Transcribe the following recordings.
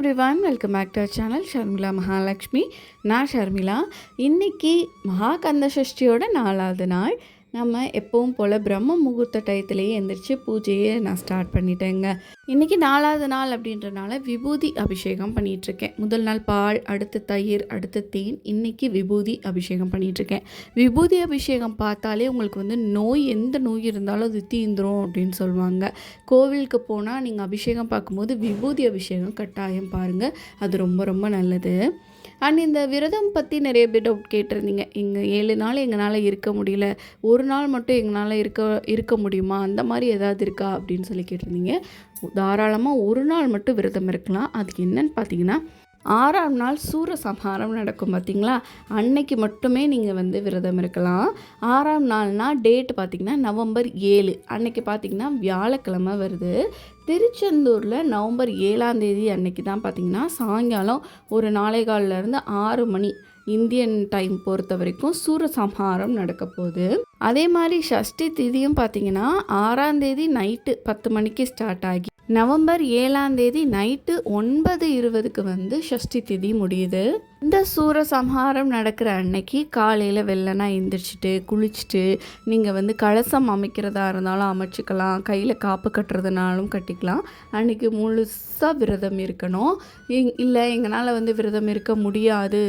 Everyone welcome back to channel Sharmila Mahalakshmi நான் ஷர்மிளா. இன்னைக்கு மகாகந்த சஷ்டியோட நாலாவது நாள். நம்ம எப்பவும் போல் பிரம்ம முகூர்த்த டயத்துலேயே எந்திரிச்சு பூஜையை நான் ஸ்டார்ட் பண்ணிட்டேங்க. இன்றைக்கி நாலாவது நாள் அப்படின்றனால விபூதி அபிஷேகம் பண்ணிகிட்ருக்கேன் முதல் நாள் பால் அடுத்து தயிர் அடுத்து தேன் இன்றைக்கி விபூதி அபிஷேகம் பண்ணிகிட்ருக்கேன் விபூதி அபிஷேகம் பார்த்தாலே உங்களுக்கு வந்து நோய் எந்த நோய் இருந்தாலும் அது தீந்துரும் அப்படின்னு சொல்லுவாங்க. கோவிலுக்கு போனால் நீங்கள் அபிஷேகம் பார்க்கும்போது விபூதி அபிஷேகம் கட்டாயம் பாருங்கள் அது ரொம்ப ரொம்ப நல்லது. அண்ட் இந்த விரதம் பற்றி நிறைய பேர் டவுட் கேட்டிருந்தீங்க. இங்கே ஏழு நாள் எங்களால் இருக்க முடியல. ஒரு நாள் மட்டும் எங்களால் இருக்க இருக்க முடியுமா? அந்த மாதிரி ஏதாவது இருக்கா? அப்படின்னு சொல்லி கேட்டிருந்தீங்க. தாராளமாக ஒரு நாள் மட்டும் விரதம் இருக்கலாம். அதுக்கு என்னன்னு பார்த்தீங்கன்னா ஆறாம் நாள் சூரசம்ஹாரம் நடக்கும் பார்த்தீங்களா? அன்னைக்கு மட்டுமே நீங்கள் வந்து விரதம் இருக்கலாம். ஆறாம் நாள்னா டேட் பார்த்திங்கன்னா நவம்பர் ஏழு. அன்னைக்கு பார்த்திங்கன்னா வியாழக்கிழமை வருது. திருச்செந்தூரில் நவம்பர் ஏழாம் தேதி அன்னைக்கு தான் பார்த்திங்கன்னா சாயங்காலம் ஒரு நாளைகாலிலேருந்து ஆறு மணி இந்தியன் டைம் பொறுத்த வரைக்கும் சூரசம்ஹாரம் நடக்க போகுது. அதே மாதிரி ஷஷ்டி திதியும் பார்த்தீங்கன்னா ஆறாம் தேதி நைட்டு பத்து மணிக்கு ஸ்டார்ட் ஆகி நவம்பர் ஏழாம் தேதி நைட்டு ஒன்பது இருபதுக்கு வந்து ஷஷ்டி திதி முடியுது. இந்த சூரசம்ஹாரம் நடக்கிற அன்னைக்கு காலையில் வெள்ளனா எந்திரிச்சிட்டு குளிச்சுட்டு நீங்கள் வந்து கலசம் அமைக்கிறதா இருந்தாலும் அமைச்சிக்கலாம் கையில் காப்பு கட்டுறதுனாலும் கட்டிக்கலாம். அன்றைக்கி முழுசாக விரதம் இருக்கணும். இல்லை எங்களால் வந்து விரதம் இருக்க முடியாது.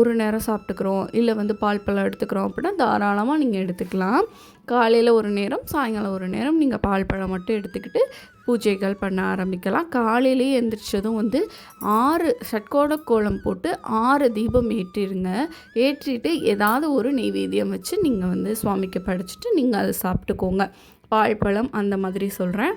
ஒரு நேரம் சாப்பிட்டுக்கிறோம் இல்லை வந்து பால் பழம் எடுத்துக்கிறோம் அப்படின்னா தாராளமாக நீங்கள் எடுத்துக்கலாம். காலையில் ஒரு நேரம் சாயங்காலம் ஒரு நேரம் நீங்கள் பால் பழம் மட்டும் எடுத்துக்கிட்டு பூஜைகள் பண்ண ஆரம்பிக்கலாம். காலையிலேயே எந்திரிச்சதும் வந்து ஆறு ஷட்கோண கோலம் போட்டு ஆறு தீபம் ஏற்றிடுங்க ஏற்றிட்டு ஏதாவது ஒரு நெய்வேத்தியம் வச்சு நீங்கள் வந்து சுவாமிக்கு படைச்சிட்டு நீங்கள் அதை சாப்பிட்டுக்கோங்க. பால் பழம் அந்த மாதிரி சொல்கிறேன்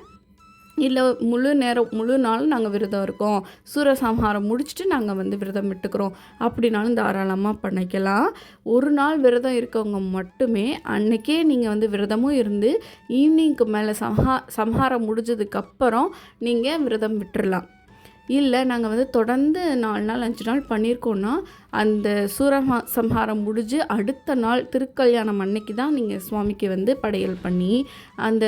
இல்லை முழு நேரம் முழு நாள் நாங்கள் விரதம் இருக்கோம். சூரசம்ஹாரம் முடிச்சுட்டு நாங்கள் வந்து விரதம் விட்டுக்கிறோம். அப்படின்னாலும் தாராளமாக பண்ணிக்கலாம். ஒரு நாள் விரதம் இருக்கவங்க மட்டுமே அன்னைக்கே நீங்கள் வந்து விரதமும் இருந்து ஈவினிங்க்கு மேலே சம்ஹா சம்ஹாரம் முடிஞ்சதுக்கப்புறம் நீங்கள் விரதம் விட்டுறலாம். இல்லை நாங்கள் வந்து தொடர்ந்து நாலு நாள் அஞ்சு நாள் பண்ணியிருக்கோன்னா அந்த சூரமா சம்ஹாரம் முடிஞ்சு அடுத்த நாள் திருக்கல்யாணம் அன்னைக்கு தான் நீங்கள் சுவாமிக்கு வந்து படையல் பண்ணி அந்த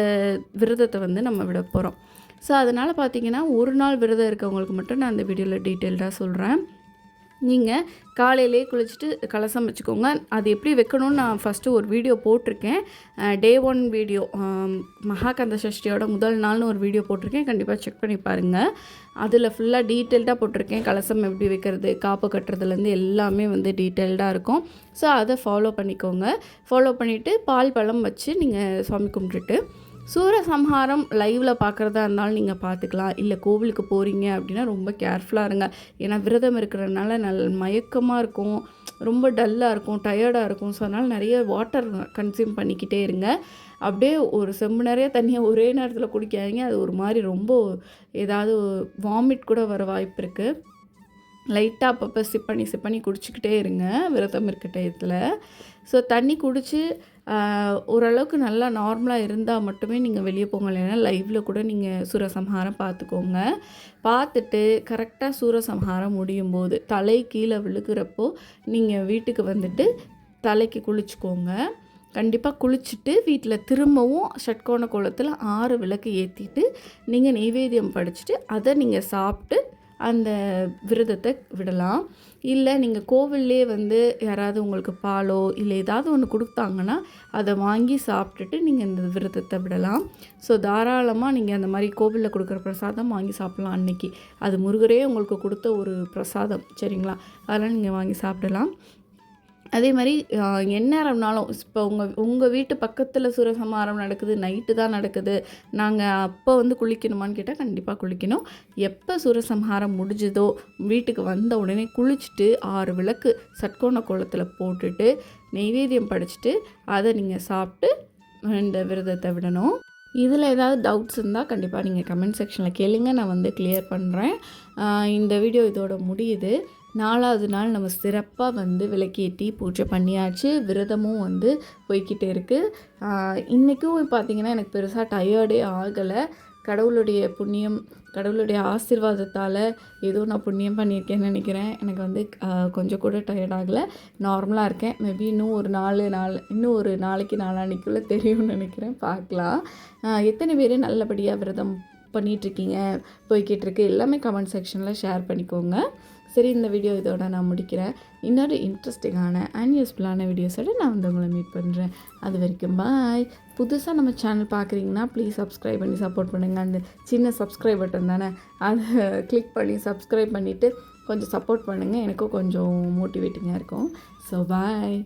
விரதத்தை வந்து நம்ம விட போகிறோம் ஸோ அதனால் பார்த்தீங்கன்னா ஒரு நாள் விரதம் இருக்கவங்களுக்கு மட்டும் நான் அந்த வீடியோவில் டீட்டெயில்டாக சொல்கிறேன் நீங்கள் காலையிலே குளிச்சுட்டு கலசம் வச்சுக்கோங்க. அது எப்படி வைக்கணும்னு நான் ஃபஸ்ட்டு ஒரு வீடியோ போட்டிருக்கேன். டே ஒன் வீடியோ மகாகந்த சஷ்டியோட முதல் நாள்னு ஒரு வீடியோ போட்டிருக்கேன். கண்டிப்பாக செக் பண்ணி பாருங்கள் அதில் ஃபுல்லாக டீட்டெயில்டாக போட்டிருக்கேன். கலசம் எப்படி வைக்கிறது காப்பு கட்டுறதுலேருந்து எல்லாமே வந்து டீட்டெயில்டாக இருக்கும். ஸோ அதை ஃபாலோ பண்ணிக்கோங்க. ஃபாலோ பண்ணிவிட்டு பால் பழம் வச்சு நீங்கள் சுவாமி கும்பிட்டுட்டு சூரசம்ஹாரம் லைவில் பார்க்குறதா இருந்தாலும் நீங்கள் பார்த்துக்கலாம் இல்லை கோவிலுக்கு போகிறீங்க அப்படின்னா ரொம்ப கேர்ஃபுல்லாக இருங்க. ஏன்னா விரதம் இருக்கிறதுனால நல் மயக்கமாக இருக்கும். ரொம்ப டல்லாக இருக்கும் டயர்டாக இருக்கும். ஸோ அதனால் நிறைய வாட்டர் கன்சியூம் பண்ணிக்கிட்டே இருங்க. அப்படியே ஒரு செம்பு நிறைய தண்ணியை ஒரே நேரத்தில் குடிக்காதீங்க. அது ஒரு மாதிரி ரொம்ப ஏதாவது வாமிட் கூட வர வாய்ப்பு இருக்குது லைட்டாக அப்பப்போ சிப் பண்ணி சிப் பண்ணி குடிச்சிக்கிட்டே இருங்க விரதம் இருக்க டயத்தில். ஸோ தண்ணி குடித்து ஓரளவுக்கு நல்லா நார்மலாக இருந்தால் மட்டுமே நீங்கள் வெளியே போங்க. இல்லைன்னா லைவில் கூட நீங்கள் சூரசம்ஹாரம் பார்த்துக்கோங்க பார்த்துட்டு கரெக்டாக சூரசம்ஹாரம் முடியும் போது தலை கீழே விழுகிறப்போ நீங்கள் வீட்டுக்கு வந்துட்டு தலைக்கு குளிச்சுக்கோங்க. கண்டிப்பாக குளிச்சுட்டு வீட்டில் திரும்பவும் ஷட்கோண கோலத்தில் ஆறு விளக்கு ஏற்றிட்டு நீங்கள் நெய்வேத்தியம் படிச்சுட்டு அதை நீங்கள் சாப்பிட்டு அந்த விரதத்தை விடலாம். இல்லை நீங்கள் கோவில்லே வந்து யாராவது உங்களுக்கு பாலோ இல்லை ஏதாவது ஒன்று கொடுத்தாங்கன்னா அதை வாங்கி சாப்பிட்டுட்டு நீங்கள் இந்த விரதத்தை விடலாம். ஸோ தாராளமாக நீங்கள் அந்த மாதிரி கோவிலில் கொடுக்குற பிரசாதம் வாங்கி சாப்பிட்லாம் அன்னைக்கு. அது முருகரே உங்களுக்கு கொடுத்த ஒரு பிரசாதம் சரிங்களா? அதெல்லாம் நீங்கள் வாங்கி சாப்பிடலாம். அதே மாதிரி எந்நேரம்னாலும் இப்போ உங்கள் உங்கள் வீட்டு பக்கத்தில் சூரசம்ஹாரம் நடக்குது நைட்டு தான் நடக்குது நாங்கள் அப்போ வந்து குளிக்கணுமான்னு கேட்டால் கண்டிப்பாக குளிக்கணும். எப்போ சூரசம்ஹாரம் முடிஞ்சதோ வீட்டுக்கு வந்த உடனே குளிச்சுட்டு ஆறு விளக்கு சட்கோண கோலத்தில் போட்டுட்டு நெய்வேத்தியம் படிச்சுட்டு அதை நீங்கள் சாப்பிட்டு இந்த விரதத்தை விடணும். இதில் ஏதாவது டவுட்ஸ் இருந்தால் கண்டிப்பாக நீங்கள் கமெண்ட் செக்ஷனில் கேளுங்க நான் வந்து கிளியர் பண்ணுறேன் இந்த வீடியோ இதோட முடியுது. நாலாவது நாள் நம்ம சிறப்பாக வந்து விளக்கேற்றி பூஜை பண்ணியாச்சு. விரதமும் வந்து போய்கிட்டு இருக்குது இன்றைக்கும் பார்த்தீங்கன்னா எனக்கு பெருசாக டயர்டே ஆகலை. கடவுளுடைய புண்ணியம் கடவுளுடைய ஆசிர்வாதத்தால் ஏதோ நான் புண்ணியம் பண்ணியிருக்கேன்னு நினைக்கிறேன். எனக்கு வந்து கொஞ்சம் கூட டயர்ட் ஆகலை. நார்மலாக இருக்கேன். மேபி இன்னும் ஒரு நாலு நாள் இன்னும் ஒரு நாளைக்கு நாளான்னைக்குள்ளே தெரியும்னு நினைக்கிறேன். பார்க்கலாம் எத்தனை பேர் நல்லபடியாக விரதம் பண்ணிகிட்ருக்கீங்க போய்கிட்டு இருக்கு. எல்லாமே கமெண்ட் செக்ஷனில் ஷேர் பண்ணிக்கோங்க. சரி இந்த வீடியோ இதோட நான் முடிக்கிறேன். இன்னொரு இன்ட்ரெஸ்டிங்கான அண்ட் யூஸ்ஃபுல்லான வீடியோஸோட நான் வந்து உங்களை மீட் பண்ணுறேன் அது வரைக்கும் பாய் புதுசாக நம்ம சேனல் பார்க்குறீங்கன்னா ப்ளீஸ் சப்ஸ்கிரைப் பண்ணி சப்போர்ட் பண்ணுங்கள் அந்த சின்ன சப்ஸ்கிரைப் பட்டன் தானே? அதை கிளிக் பண்ணி சப்ஸ்கிரைப் பண்ணிவிட்டு கொஞ்சம் சப்போர்ட் பண்ணுங்கள் எனக்கும் கொஞ்சம் மோட்டிவேட்டிங்காக இருக்கும். So bye